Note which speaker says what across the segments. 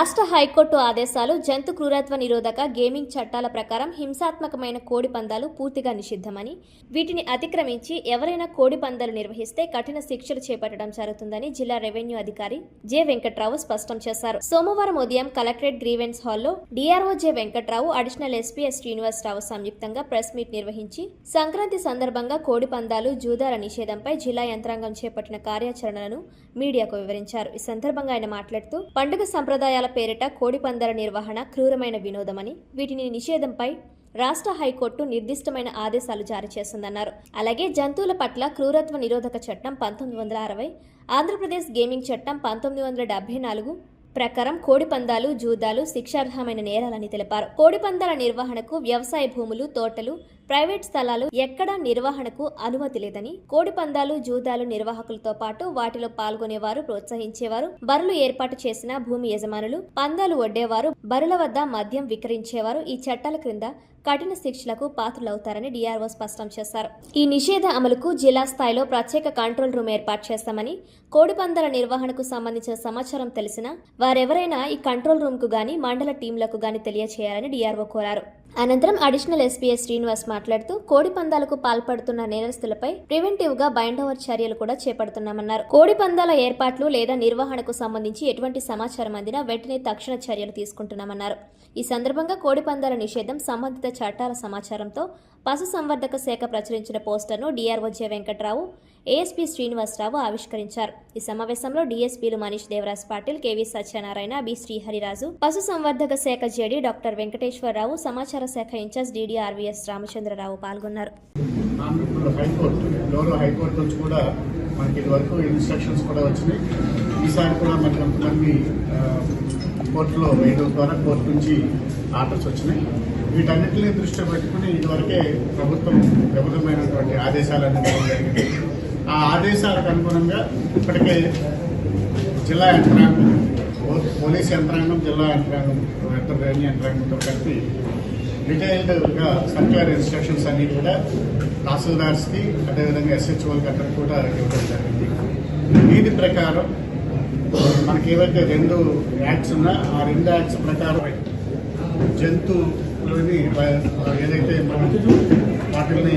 Speaker 1: రాష్ట్ర హైకోర్టు ఆదేశాలు జంతు క్రూరత్వ నిరోధక గేమింగ్ చట్టాల ప్రకారం హింసాత్మకమైన కోడి పందాలు పూర్తిగా నిషిద్ధమని వీటిని అతిక్రమించి ఎవరైనా కోడి పందాలు నిర్వహిస్తే కఠిన శిక్షలు చేపట్టడం జరుగుతుందని జిల్లా రెవెన్యూ అధికారి జె వెంకట్రావు స్పష్టం చేశారు. సోమవారం ఉదయం కలెక్టరేట్ గ్రీవెన్స్ హాల్లో DRO J Venkatrao additional SP S Srinivasarao సంయుక్తంగా ప్రెస్ మీట్ నిర్వహించి సంక్రాంతి సందర్భంగా కోడి పందాలు జూదాల నిషేధంపై జిల్లా యంత్రాంగం చేపట్టిన కార్యాచరణలను మీడియాకు వివరించారు. ఈ సందర్భంగా ఆయన మాట్లాడుతూ పండుగ సంప్రదాయాల పేరిట కోడిపందాల నిర్వహణ క్రూరమైన వినోదమని వీటిని నిషేధంపై రాష్ట్ర హైకోర్టు నిర్దిష్టమైన ఆదేశాలు జారీ చేసిందన్నారు. అలాగే జంతువుల పట్ల క్రూరత్వ నిరోధక చట్టం పంతొమ్మిది వందల అరవై ఆంధ్రప్రదేశ్ గేమింగ్ చట్టం పంతొమ్మిది వందల డెబ్బై నాలుగు ప్రకారం కోడిపందాలు జూదాలు శిక్షార్హమైన నేరాలని తెలిపారు. కోడిపందాల నిర్వహణకు వ్యవసాయ భూములు తోటలు ప్రైవేట్ స్థలాలు ఎక్కడా నిర్వహణకు అనుమతి లేదని కోడి పందాలు జూదాలు నిర్వాహకులతో పాటు వాటిలో పాల్గొనేవారు ప్రోత్సహించేవారు బరులు ఏర్పాటు చేసిన భూమి యజమానులు పందాలు ఒడ్డేవారు బరుల వద్ద మద్యం విక్రయించేవారు ఈ చట్టాల క్రింద కఠిన శిక్షలకు పాత్రులవుతారని డిఆర్ఓ స్పష్టం చేశారు. ఈ నిషేధ అమలుకు జిల్లా స్థాయిలో ప్రత్యేక కంట్రోల్ రూమ్ ఏర్పాటు చేస్తామని కోడిపందాల నిర్వహణకు సంబంధించిన సమాచారం తెలిసినా వారెవరైనా ఈ కంట్రోల్ రూమ్కు గాని మండల టీంలకు గాని తెలియచేయాలని డిఆర్ఓ కోరారు. అనంతరం అడిషనల్ ఎస్పీఎస్ శ్రీనివాస్ మాట్లాడుతూ కోడి పందాలకు పాల్పడుతున్న నేరస్తులపై ప్రివెంటివ్గా బైండ్ ఓవర్ చర్యలు కూడా చేపడుతున్నామన్నారు. కోడి పందాల ఏర్పాట్లు లేదా నిర్వహణకు సంబంధించి ఎటువంటి సమాచారం అందినా వెంటనే తక్షణ చర్యలు తీసుకుంటున్నామన్నారు. ఈ సందర్భంగా కోడి పందాల నిషేధం సంబంధిత చట్టాల సమాచారంతో పశు సంవర్ధక శాఖ ప్రచురించిన పోస్టర్ను DRO J Venkatrao ASP Srinivasarao ఆవిష్కరించారు. ఈ సమావేశంలో డీఎస్పీలు మనీష్ దేవరాజ్ పాటిల్ కేవీ సత్యనారాయణ బి శ్రీహరిరాజు పశు సంవర్ధక శాఖ జేడి డాక్టర్ వెంకటేశ్వరరావు సమాచార శాఖ ఇన్ఛార్జ్ డీడీఆర్వీఎస్ రామచంద్రరావు పాల్గొన్నారు.
Speaker 2: మనకి ఇదివరకు ఇన్స్ట్రక్షన్స్ కూడా వచ్చినాయి. ఈసారి కూడా మనకి కొంతమంది కోర్టులో వేయడం ద్వారా కోర్టు నుంచి ఆర్డర్స్ వచ్చినాయి. వీటన్నిటిని దృష్టిలో పెట్టుకుని ఇదివరకే ప్రభుత్వం వివిధమైనటువంటి ఆదేశాలు అందించడం జరిగింది. ఆ ఆదేశాలకు అనుగుణంగా ఇప్పటికే జిల్లా యంత్రాంగం పోలీస్ యంత్రాంగం జిల్లా యంత్రాంగం ఇతర రెవెన్యూ యంత్రాంగంతో కలిపి డీటెయిల్డ్గా సర్క్యులర్ ఇన్స్ట్రక్షన్స్ అన్నీ కూడా తహసీల్దార్స్కి అదేవిధంగా ఎస్హెచ్ఓలకి అక్కడ కూడా ఇవ్వడం జరిగింది. దీని ప్రకారం మనకి ఏవైతే రెండు యాక్ట్స్ ఉన్నా ఆ రెండు యాక్ట్స్ ప్రకారం జంతువులని ఏదైతే మనం వాటిని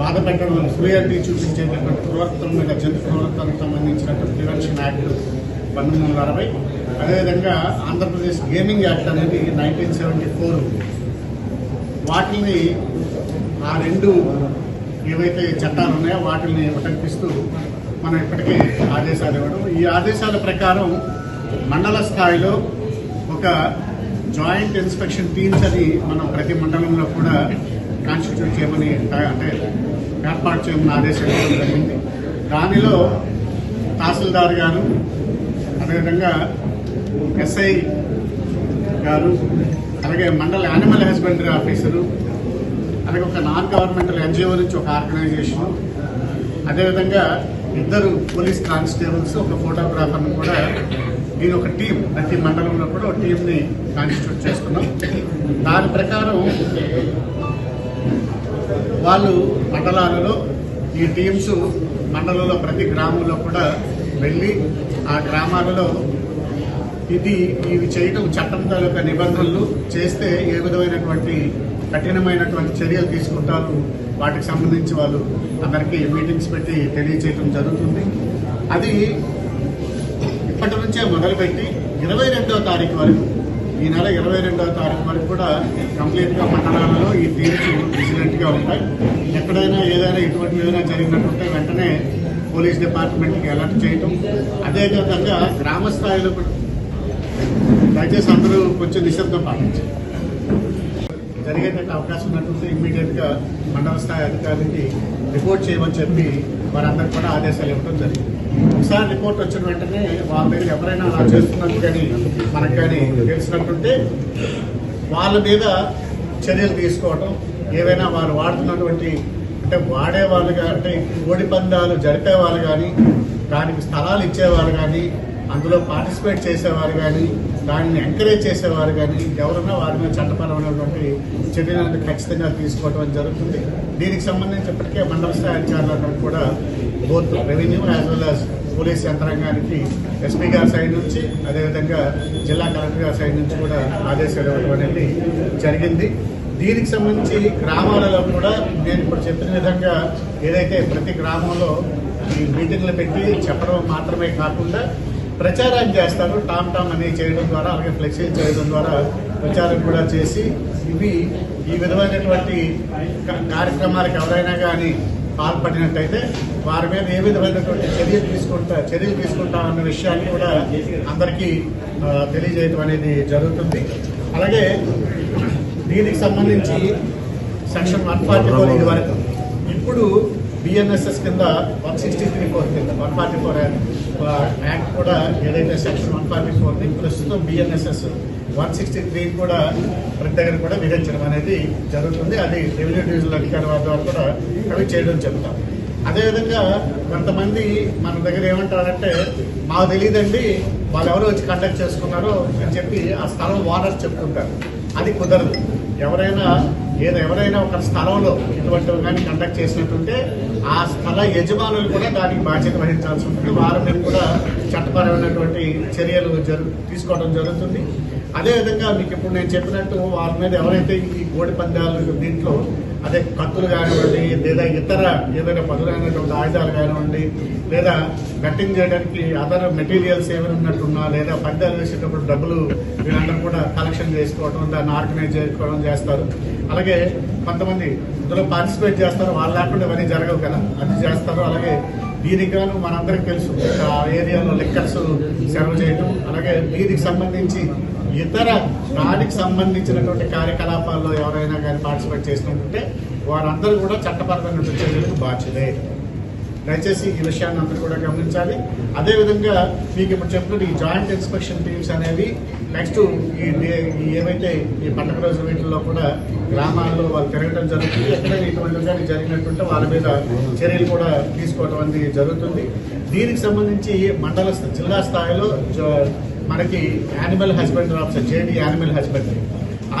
Speaker 2: బాధ పెట్టడం క్రూయాలిటీ చూపించేటటువంటి క్రూరత్వం మీద జంతు ప్రవర్తనకు సంబంధించినటువంటి ప్రివెన్షన్ యాక్ట్ పంతొమ్మిది వందల అరవై. అదేవిధంగా ఆంధ్రప్రదేశ్ గేమింగ్ యాక్ట్ అనేది నైన్టీన్ సెవెంటీ ఫోర్. వాటిని ఆ రెండు ఏవైతే చట్టాలు ఉన్నాయో వాటిని ఉటంకిస్తూ మనం ఇప్పటికే ఆదేశాలు ఇవ్వడం. ఈ ఆదేశాల ప్రకారం మండల స్థాయిలో ఒక జాయింట్ ఇన్స్పెక్షన్ టీమ్స్ అని మనం ప్రతి మండలంలో కూడా కాన్స్టిట్యూట్ చేయమని అంటే ఏర్పాటు చేయమని ఆదేశాలు ఇవ్వడం జరిగింది. దానిలో తహసీల్దార్ గారు అదేవిధంగా ఎస్ఐ గారు అలాగే మండల యానిమల్ హస్బెండరీ ఆఫీసరు అలాగే ఒక నాన్ గవర్నమెంటల్ ఎన్జిఓ నుంచి ఒక ఆర్గనైజేషన్ అదేవిధంగా ఇద్దరు పోలీస్ కానిస్టేబుల్స్ ఒక ఫోటోగ్రాఫర్ను కూడా దీని ఒక టీం ప్రతి మండలంలో కూడా ఒక టీంని కాన్స్టిట్యూట్ చేసుకున్నాం. దాని ప్రకారం వాళ్ళు మండలాలలో ఈ టీమ్స్ మండలంలో ప్రతి గ్రామంలో కూడా వెళ్ళి ఆ గ్రామాలలో ఇది ఇవి చేయటం చట్టం తాలూకా నిబంధనలు చేస్తే ఏ విధమైనటువంటి కఠినమైనటువంటి చర్యలు తీసుకుంటారు వాటికి సంబంధించి వాళ్ళు అందరికీ మీటింగ్స్ పెట్టి తెలియచేయటం జరుగుతుంది. అది ఇప్పటి నుంచే మొదలుపెట్టి ఇరవై రెండవ తారీఖు వరకు ఈ నెల ఇరవై రెండవ తారీఖు వరకు కూడా కంప్లీట్గా మండలాలలో ఈ తీర్చు విజిలెంట్గా ఉంటాయి. ఎక్కడైనా ఏదైనా ఇటువంటి ఏదైనా జరిగినట్టుంటే వెంటనే పోలీస్ డిపార్ట్మెంట్కి అలర్ట్ చేయటం. అదేవిధంగా గ్రామ స్థాయిలో కూడా దయచేసి అందరూ కొంచెం నిశ్శబ్దం పాటించారు జరిగేటట్టు అవకాశం ఉన్నట్టుంటే ఇమ్మీడియట్గా మండల స్థాయి అధికారికి రిపోర్ట్ చేయమని చెప్పి వారందరికీ కూడా ఆదేశాలు ఇవ్వడం జరిగింది. ఒకసారి రిపోర్ట్ వచ్చిన వెంటనే వాళ్ళ మీద ఎవరైనా అలా చేస్తున్నట్టు కానీ మనకు కానీ తెలిసినట్టుంటే వాళ్ళ మీద చర్యలు తీసుకోవటం ఏవైనా వారు వాడుతున్నటువంటి అంటే వాడే వాళ్ళు అంటే కోడి పందాలు జరిపే వాళ్ళు కానీ దానికి స్థలాలు ఇచ్చేవాళ్ళు కానీ అందులో పార్టిసిపేట్ చేసేవారు కానీ దాన్ని ఎంకరేజ్ చేసేవారు కానీ ఎవరైనా వారి మీద చట్టపరమైనటువంటి చర్యలను ఖచ్చితంగా తీసుకోవడం జరుగుతుంది. దీనికి సంబంధించి ఇప్పటికే మండల స్థాయి అధికారులందరూ కూడా both revenue as well as police యంత్రాంగానికి ఎస్పీ గారి సైడ్ నుంచి అదేవిధంగా జిల్లా కలెక్టర్ గారి సైడ్ నుంచి కూడా ఆదేశాలు ఇవ్వడం అనేది జరిగింది. దీనికి సంబంధించి గ్రామాలలో కూడా నేను ఇప్పుడు చెప్పిన విధంగా ఏదైతే ప్రతి గ్రామంలో ఈ మీటింగ్లు పెట్టి చెప్పడం మాత్రమే కాకుండా ప్రచారం చేస్తారు. టామ్ టామ్ అనేవి చేయడం ద్వారా అలాగే ఫ్లెక్సీ చేయడం ద్వారా ప్రచారం కూడా చేసి ఇవి ఈ విధమైనటువంటి కార్యక్రమాలకు ఎవరైనా కానీ పాల్పడినట్టయితే వారి మీద ఏ విధమైనటువంటి చర్యలు తీసుకుంటా చర్యలు తీసుకుంటా అన్న విషయాన్ని కూడా అందరికీ తెలియజేయటం తెలియజేయడం అనేది జరుగుతుంది. అలాగే దీనికి సంబంధించి సెక్షన్ వన్ ఫార్టీ ఫోర్ ఇది వరకు. ఇప్పుడు బిఎన్ఎస్ఎస్ కింద వన్ సిక్స్టీ త్రీ ఫోర్ కింద వన్ ఫార్టీ ఫోర్ యాక్ట్ కూడా ఏదైతే సెక్షన్ వన్ ఫార్టీ ఫోర్ని ప్రస్తుతం బిఎన్ఎస్ఎస్ వన్ సిక్స్టీ త్రీ కూడా ప్రతి దగ్గర కూడా విధించడం అనేది జరుగుతుంది. అది రెవెన్యూ డివిజనల్ అధికారి వారి ద్వారా కూడా అవి చేయడం చెప్తాం అదేవిధంగా కొంతమంది మన దగ్గర ఏమంటారంటే మాకు తెలియదండి వాళ్ళు ఎవరు వచ్చి కండక్ట్ చేసుకున్నారో అని చెప్పి ఆ స్థలం ఓనర్ చెప్తుంటారు. అది కుదరదు. ఎవరైనా ఏదో ఎవరైనా ఒక స్థలంలో ఇటువంటి కానీ కండక్ట్ చేసినట్టుంటే ఆ స్థల యజమానులు కూడా దానికి బాధ్యత వహించాల్సి ఉంటుంది. వారి మీద కూడా చట్టపరమైనటువంటి చర్యలు జరు తీసుకోవడం జరుగుతుంది. అదేవిధంగా మీకు ఇప్పుడు నేను చెప్పినట్టు వారి మీద ఎవరైతే ఈ కోడి పందాలు దీంట్లో అదే కత్తులు కానివ్వండి లేదా ఇతర ఏదైనా పదులైనటువంటి ఆయుధాలు కానివ్వండి లేదా బెట్టింగ్ చేయడానికి అదర్ మెటీరియల్స్ ఏమైనా ఉన్నట్టున్నా లేదా పందాలు వేసేటప్పుడు డబ్బులు వీళ్ళందరూ కూడా కలెక్షన్ చేసుకోవడం దాన్ని ఆర్గనైజ్ చేసుకోవడం చేస్తారు. అలాగే కొంతమంది ఇందులో పార్టిసిపేట్ చేస్తారు వాళ్ళు లేకుండా ఇవన్నీ జరగవు కదా. అది చేస్తారు. అలాగే దీనికి గాను మనందరికి తెలుసు ఆ ఏరియాలో లెక్కర్స్ సెర్వ్ చేయడం అలాగే దీనికి సంబంధించి ఇతర నాడికి సంబంధించినటువంటి కార్యకలాపాల్లో ఎవరైనా కానీ పార్టిసిపేట్ చేసినట్టుంటే వారందరూ కూడా చట్టపరమైనటువంటి చర్యలకు బాధ్యులే. దయచేసి ఈ విషయాన్ని అందరూ కూడా గమనించాలి. అదేవిధంగా మీకు ఇప్పుడు చెప్పినట్టు ఈ జాయింట్ ఇన్స్పెక్షన్ టీమ్స్ అనేవి నెక్స్ట్ ఈ ఏవైతే ఈ పండుగ రోజు వీటిల్లో కూడా గ్రామాల్లో వాళ్ళు తిరగడం జరుగుతుంది. ఎక్కడైనా ఇటువంటి కానీ జరిగినట్టుంటే వాళ్ళ మీద చర్యలు కూడా తీసుకోవడం అనేది జరుగుతుంది. దీనికి సంబంధించి మండల స్థ- జిల్లా స్థాయిలో జ- మనకి animal husbandry officer JD animal husbandry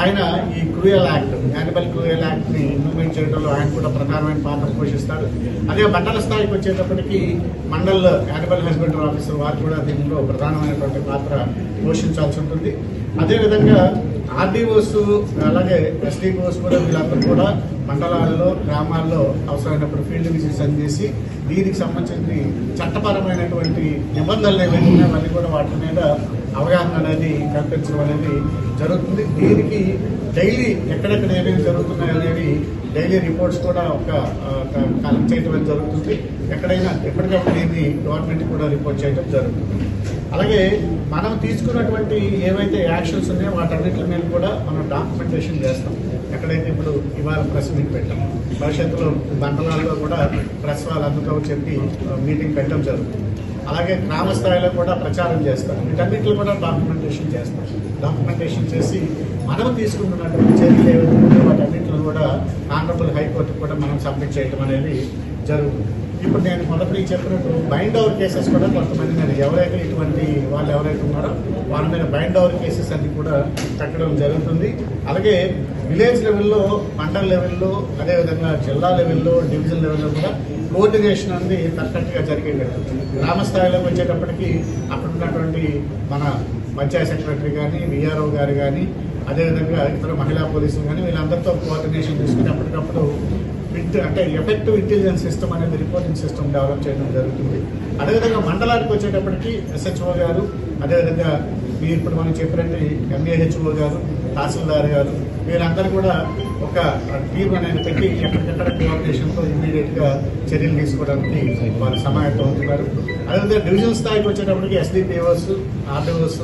Speaker 2: ఆయన ఈ క్రూయల్ యాక్ట్ యానిమల్ క్రూయల్ యాక్ట్ని ఇంప్లిమెంట్ చేయడంలో ఆయన కూడా ప్రధానమైన పాత్ర పోషిస్తారు అదే మండల స్థాయికి వచ్చేటప్పటికి మండల్ యానిమల్ హస్బెండరీ ఆఫీసర్ వారు కూడా దీనిలో ప్రధానమైనటువంటి పాత్ర పోషించాల్సి ఉంటుంది. అదేవిధంగా ఆర్డీఓస్ అలాగే ఎస్డీఓస్ కూడా వీళ్ళందరూ కూడా మండలాల్లో గ్రామాల్లో అవసరమైనప్పుడు ఫీల్డ్ విజిట్స్ చేసి దీనికి సంబంధించి చట్టపరమైనటువంటి నిబంధనలు ఏవైతే ఉన్నాయో అవన్నీ కూడా వాటి మీద అవగాహన అనేది కల్పించడం అనేది జరుగుతుంది. దీనికి డైలీ ఎక్కడెక్కడ ఏమేమి జరుగుతున్నాయి అనేవి డైలీ రిపోర్ట్స్ కూడా ఒక కలెక్ట్ చేయడం అనేది జరుగుతుంది. ఎక్కడైనా ఎప్పటికప్పుడు ఏమి గవర్నమెంట్ కూడా రిపోర్ట్ చేయడం జరుగుతుంది. అలాగే మనం తీసుకున్నటువంటి ఏవైతే యాక్షన్స్ ఉన్నాయో వాటన్నిటి మీద కూడా మనం డాక్యుమెంటేషన్ చేస్తాం. ఎక్కడైతే ఇప్పుడు ఇవాళ ప్రెస్ మీట్ పెట్టాం భవిష్యత్తులో మండలాల్లో కూడా ప్రెస్ వాళ్ళందరితో చెప్పి మీటింగ్ పెట్టడం జరుగుతుంది. అలాగే గ్రామ స్థాయిలో కూడా ప్రచారం చేస్తారు. వీటన్నిటిలో కూడా డాక్యుమెంటేషన్ చేస్తాం డాక్యుమెంటేషన్ చేసి మనం తీసుకుంటున్నటువంటి చర్యలు ఏవైతే ఉన్నాయో కూడా ఆనరబుల్ హైకోర్టు కూడా మనం సబ్మిట్ చేయడం అనేది జరుగుతుంది. ఇప్పుడు నేను మొదటి చెప్పినట్టు బైండ్ ఓవర్ కేసెస్ కూడా కొంతమంది నేను ఎవరైతే ఇటువంటి వాళ్ళు ఎవరైతే ఉన్నారో వాళ్ళ మీద బైండ్ ఓవర్ కేసెస్ అన్ని కూడా తగ్గడం జరుగుతుంది. అలాగే విలేజ్ లెవెల్లో మండల్ లెవెల్లో అదేవిధంగా జిల్లా లెవెల్లో డివిజన్ లెవెల్లో కూడా కోఆర్డినేషన్ అనేది పర్ఫెక్ట్గా జరిగేది గ్రామ స్థాయిలోకి వచ్చేటప్పటికి అక్కడ ఉన్నటువంటి మన పంచాయత్ సెక్రటరీ కానీ విఆర్ఓ గారు కానీ అదేవిధంగా ఇతర మహిళా పోలీసులు కానీ వీళ్ళందరితో కోఆర్డినేషన్ తీసుకుని అప్పటికప్పుడు విత్ అంటే ఎఫెక్టివ్ ఇంటెలిజెన్స్ సిస్టమ్ అనేది రిపోర్టింగ్ సిస్టమ్ డెవలప్ చేయడం జరుగుతుంది. అదేవిధంగా మండలానికి వచ్చేటప్పటికి ఎస్హెచ్ఓ గారు అదేవిధంగా మీరు ఇప్పుడు మనం చెప్పినట్టు ఎంఏహెచ్ఓ గారు తహసీల్దార్ గారు వీరందరూ కూడా ఒక టీం అనేది పెట్టి ఎక్కడికెక్కడ కోఆర్డినేషన్తో ఇమీడియట్గా చర్యలు తీసుకోవడానికి వాళ్ళు సమాయత్తం అవుతున్నారు అదేవిధంగా డివిజన్ స్థాయికి వచ్చేటప్పటికి SDPOs RDOs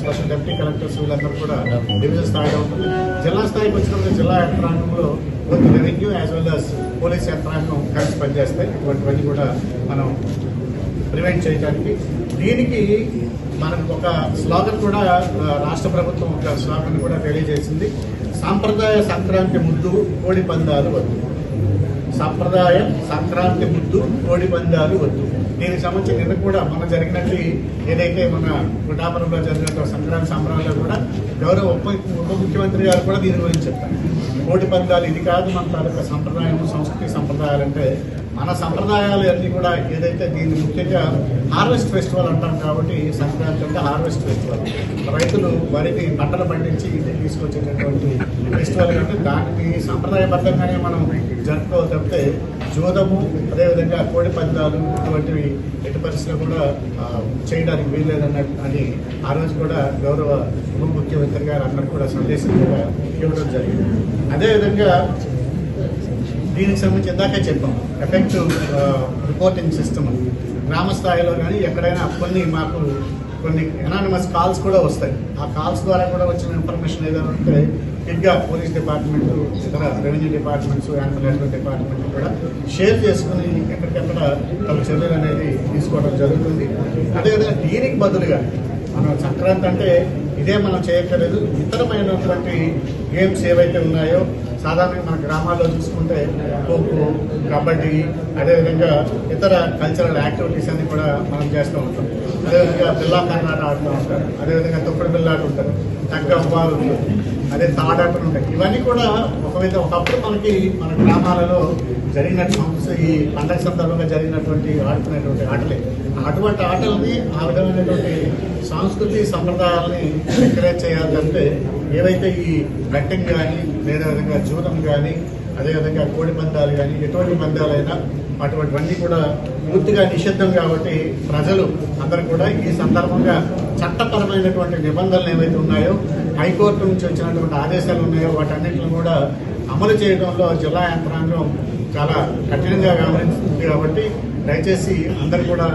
Speaker 2: special deputy collectors వీళ్ళందరూ కూడా డివిజన్ స్థాయిలో ఉంటుంది జిల్లా స్థాయికి వచ్చినప్పుడు జిల్లా యంత్రాంగంలో కొంత revenue as well as police యంత్రాంగం కలిసి పనిచేస్తాయి ఇటువంటివన్నీ కూడా మనం ప్రివెంట్ చేయడానికి దీనికి మనం ఒక స్లోగన్ కూడా రాష్ట్ర ప్రభుత్వం ఒక స్లోగన్ కూడా తెలియజేసింది. సాంప్రదాయ సంక్రాంతి ముద్దు కోడి పందాలు వద్దు. సాంప్రదాయ సంక్రాంతి ముద్దు కోడి పందాలు వద్దు. దీనికి సంబంధించి నిన్న కూడా మన జరిగినట్టు ఏదైతే మన పిఠాపురంలో జరిగినట్టు సంక్రాంతి సంబరాల్లో కూడా గౌరవ ఉప ఉప ముఖ్యమంత్రి గారు కూడా దీని గురించి చెప్తారు కోడి పందాలు ఇది కాదు మన తాలూకా సంప్రదాయం సంస్కృతి సంప్రదాయాలు అంటే మన సంప్రదాయాలు అన్ని కూడా ఏదైతే దీన్ని ముఖ్యంగా హార్వెస్ట్ ఫెస్టివల్ అంటాం కాబట్టి సంక్రాంతి అంటే హార్వెస్ట్ ఫెస్టివల్. రైతులు వరిని పంటలు పండించి ఇంటికి తీసుకొచ్చేటటువంటి ఫెస్టివల్ అంటే దాన్ని సంప్రదాయబద్ధంగానే మనం జరుపుకోవాలి తప్పితే జోదము అదేవిధంగా కోడి పందాలు ఇటువంటివి ఎటు పరిస్థితులు కూడా చేయడానికి వీల్లేదన్నట్టు అని ఆ రోజు కూడా గౌరవ ఉప ముఖ్యమంత్రి గారు అందరూ కూడా సందేశం కూడా ఇవ్వడం జరిగింది. అదేవిధంగా దీనికి సంబంధించి ఇందాకే చెప్పాం ఎఫెక్టివ్ రిపోర్టింగ్ సిస్టమ్ గ్రామ స్థాయిలో కానీ ఎక్కడైనా కొన్ని మాకు కొన్ని ఎనానిమస్ కాల్స్ కూడా వస్తాయి. ఆ కాల్స్ ద్వారా కూడా వచ్చిన ఇన్ఫర్మేషన్ ఏదైనా ఉంటే ముఖ్యంగా పోలీస్ డిపార్ట్మెంట్ ఇతర రెవెన్యూ డిపార్ట్మెంట్స్ యానిమల్ డిపార్ట్మెంట్ కూడా షేర్ చేసుకుని ఎక్కడికక్కడ తమ చర్యలు అనేది తీసుకోవడం జరుగుతుంది. అదేవిధంగా దీనికి బదులుగా మనం సంక్రాంతి అంటే ఇదే మనం చేయక్కర్లేదు. ఇతరమైనటువంటి గేమ్స్ ఏవైతే ఉన్నాయో సాధారణంగా మన గ్రామాల్లో చూసుకుంటే ఖోఖో కబడ్డీ అదేవిధంగా ఇతర కల్చరల్ యాక్టివిటీస్ అన్ని కూడా మనం చేస్తూ ఉంటాం. అదేవిధంగా బిల్లా కర్ణాట ఆడుతూ ఉంటారు. అదేవిధంగా తొక్కుడు బిల్లాట ఉంటారు. తగ్గ ఉపాలు ఉంటుంది అదే తాడాటలు ఉంటాయి. ఇవన్నీ కూడా ఒక విధ ఒకప్పుడు మనకి మన గ్రామాలలో జరిగినట్టు ఈ పండగ సందర్భంగా జరిగినటువంటి ఆడుకునేటువంటి ఆటలే. అటువంటి ఆటలని ఆ విధమైనటువంటి సాంస్కృతిక సంప్రదాయాలని ఎంకరేజ్ చేయాలంటే ఏవైతే ఈ బెట్టింగ్ కానీ లేదా విధంగా జూదం కానీ అదేవిధంగా కోడి పందాలు కానీ ఎటువంటి పందాలైనా అటువంటివన్నీ కూడా పూర్తిగా నిషిద్ధం కాబట్టి ప్రజలు అందరూ కూడా ఈ సందర్భంగా చట్టపరమైనటువంటి నిబంధనలు ఏవైతే ఉన్నాయో హైకోర్టు నుంచి వచ్చినటువంటి ఆదేశాలు ఉన్నాయో వాటన్నిటిని కూడా అమలు చేయడంలో జిల్లా యంత్రాంగం చాలా కఠినంగా వ్యవహరిస్తుంది కాబట్టి దయచేసి అందరు కూడా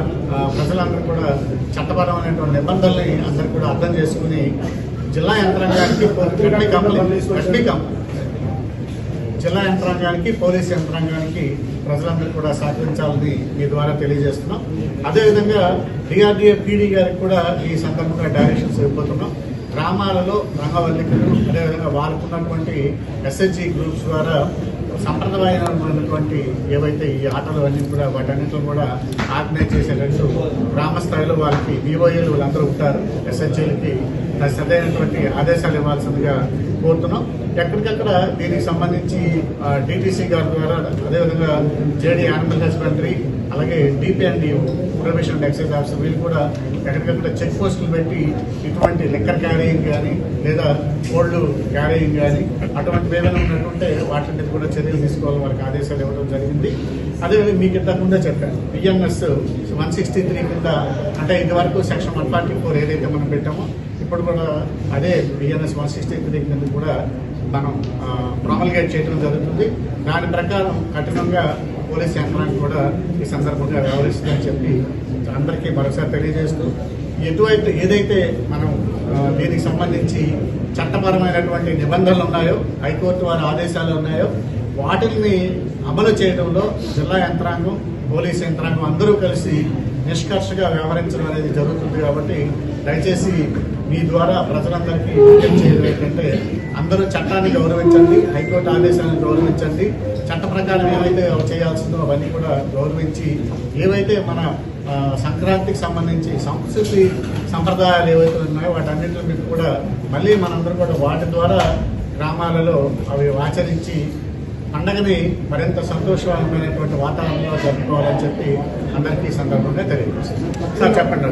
Speaker 2: ప్రజలందరూ కూడా చట్టపరమైనటువంటి నిబంధనల్ని అందరూ కూడా అర్థం చేసుకుని జిల్లా యంత్రాంగానికి గట్టి కంప్లైంట్ గట్టి జిల్లా యంత్రాంగానికి పోలీస్ యంత్రాంగానికి ప్రజలందరూ కూడా సహకరించాలని మీ ద్వారా తెలియజేస్తున్నాం. అదేవిధంగా డిఆర్డీఏ పీడీ గారికి కూడా ఈ సందర్భంగా డైరెక్షన్స్ ఇవ్వబోతున్నాం. గ్రామాలలో రంగవల్లికలు అదేవిధంగా వారికి ఉన్నటువంటి గ్రూప్స్ ద్వారా సంప్రదాయమైనటువంటి ఏవైతే ఈ ఆటలు అన్నీ కూడా వాటన్నిటిని కూడా ఆర్గనైజ్ చేసేటట్టు గ్రామ స్థాయిలో వారికి వివోఏలు వాళ్ళందరూ ఉంటారు. ఎస్హెచ్ఏలకి సరైనటువంటి ఆదేశాలు ఇవ్వాల్సిందిగా కోరుతున్నాం. ఎక్కడికక్కడ దీనికి సంబంధించి డిటిసి గారి ద్వారా అదేవిధంగా జేడీ యానిమల్ హస్బెండరీ అలాగే డిపిఎండి ప్రొబేషన్ ఎక్సైజ్ ఆఫీసర్ వీళ్ళు కూడా ఎక్కడికక్కడ చెక్ పోస్టులు పెట్టి ఇటువంటి లెక్కర్ క్యారీయింగ్ కానీ లేదా ఓల్డ్ క్యారీయింగ్ కానీ అటువంటి ఏమైనా ఉన్నట్టుంటే వాటి మీద కూడా చర్యలు తీసుకోవాలని వారికి ఆదేశాలు ఇవ్వడం జరిగింది. అదేవిధంగా మీకు ఇంతకుముందే చెప్పాను బిఎన్ఎస్ వన్ సిక్స్టీ త్రీ కింద అంటే ఇదివరకు సెక్షన్ వన్ ఫార్టీ ఫోర్ ఏదైతే మనం పెట్టామో ఇప్పుడు కూడా అదే బిఎన్ఎస్ వన్ సిక్స్టీ త్రీ కింద కూడా మనం ప్రామల్గేట్ చేయడం జరుగుతుంది. దాని ప్రకారం కఠినంగా పోలీస్ యంత్రాంగం కూడా ఈ సందర్భంగా వ్యవహరిస్తుందని చెప్పి అందరికీ మరోసారి తెలియజేస్తూ ఎటువైతే ఏదైతే మనం దీనికి సంబంధించి చట్టపరమైనటువంటి నిబంధనలు ఉన్నాయో హైకోర్టు వారి ఆదేశాలు ఉన్నాయో వాటిని అమలు చేయడంలో జిల్లా యంత్రాంగం పోలీస్ యంత్రాంగం అందరూ కలిసి నిష్కర్షగా వ్యవహరించడం అనేది జరుగుతుంది కాబట్టి దయచేసి మీ ద్వారా ప్రజలందరికీ విజ్ఞప్తి చేయడం ఏంటంటే అందరూ చట్టాన్ని గౌరవించండి. హైకోర్టు ఆదేశాలను గౌరవించండి. చట్ట ప్రకారం ఏవైతే చేయాల్సిందో అవన్నీ కూడా గౌరవించి ఏవైతే మన సంక్రాంతికి సంబంధించి సంస్కృతి సంప్రదాయాలు ఏవైతే ఉన్నాయో వాటన్నింటిని కూడా మళ్ళీ మనందరూ కూడా వాటి ద్వారా గ్రామాలలో అవి ఆచరించి పండగని మరింత సంతోషవంతమైనటువంటి వాతావరణంలో జరుపుకోవాలని చెప్పి అందరికీ సందర్భంగా తెలియజేస్తుంది సార్ చెప్పండి.